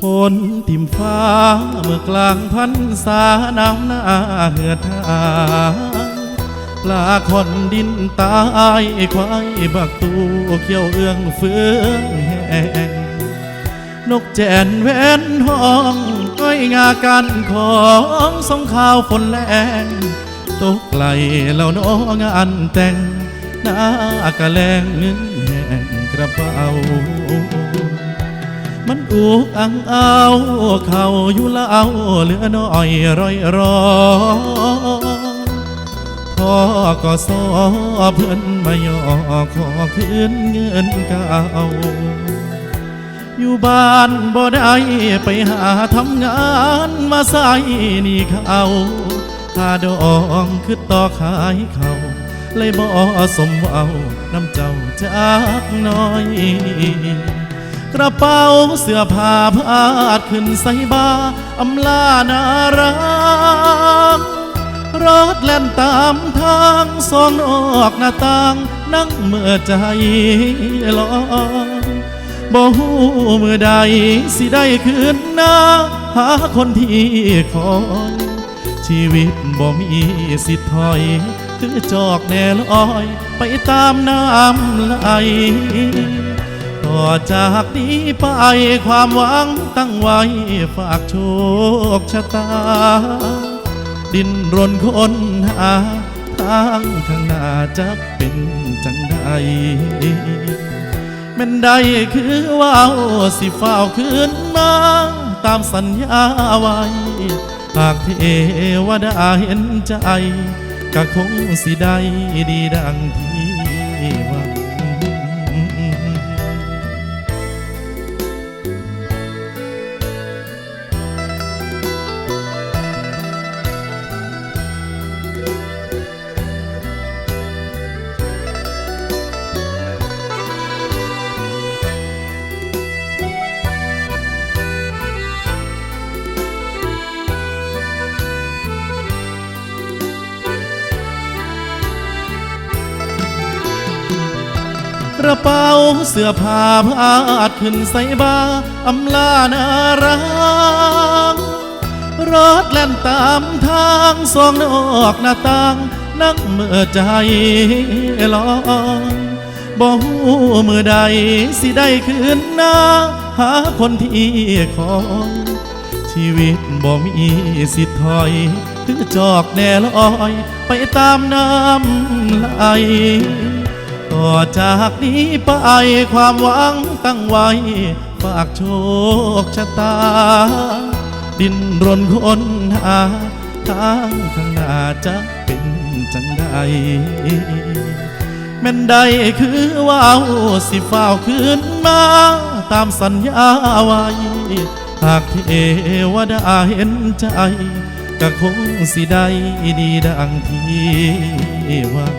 ฝนทิ่มฟ้าเมื่อกลางพันษาน้ำหน้าเหือดหางปลาคอนดินตายควายบักตูเขียวเอื้องเฟืองแห้งนกแจนแว้นห้องก้อยงากันของสองข่าวฝนแรงตกไกลแล้วน้องานแต่งหน้ากะแลงเงินแห่งกระเป๋า มันอุกอังเอาเข่าอยู่ละเอาเหลือน้อยร้อยรอพ่อก็สอเพื่อนมาย่อขอคืนเงินเก่าอยู่บ้านบ่ได้ไปหาทำงานมาใส่นี่เขาค่าดองคือต่อขายเขาเลยบ่สมเอาน้ำเจ้าจากน้อย กระเป๋าเสื้อผ้าพาดขึ้นใส่บาอำลานารักรถแล่นตามทางสองออกหน้าต่าง นั่งเมื่อใจลอยบ่ฮู้เมื่อใดสิได้คืนหน้า หาคนที่คอยชีวิตบ่มีสิทถอย คือจอกแน่ลอย ไปตามน้ำไหล ต่อจากนี้ไปความหวังตั้งไว้ฝากโชคชะตา ดินรนค้นหาทางข้างหน้าจะเป็นจังใดแม่นใดคือว่าวสิฝ้าวคืนมาตามสัญญาไว้หากเทวดาเห็นใจก็คงสิได้ดีดังที่วัง กระเป๋าเสื้อผ้าพาดขึ้นใส่บาอำลานารังรถแล่นตามทางสองนอกหน้าต่างนั่งเมื่อใจลอยบ่ฮู้เมื่อใดสิได้คืนหน้า หาคนที่คอยชีวิตบ่มีสิทธิ์ถอยคือจอกแน่ลอย ไปตามน้ำไหล ต่อจากนี้ไปความหวังตั้งไว้ฝากโชคชะตา ดินรนค้นหาทางข้างหน้าจะเป็นจังใดแม่นใดคือว่าวสิฝ้าวคืนมา ตามสัญญาไว้หากเทวดาเห็นใจก็คงสิได้ดีดังที่หวัง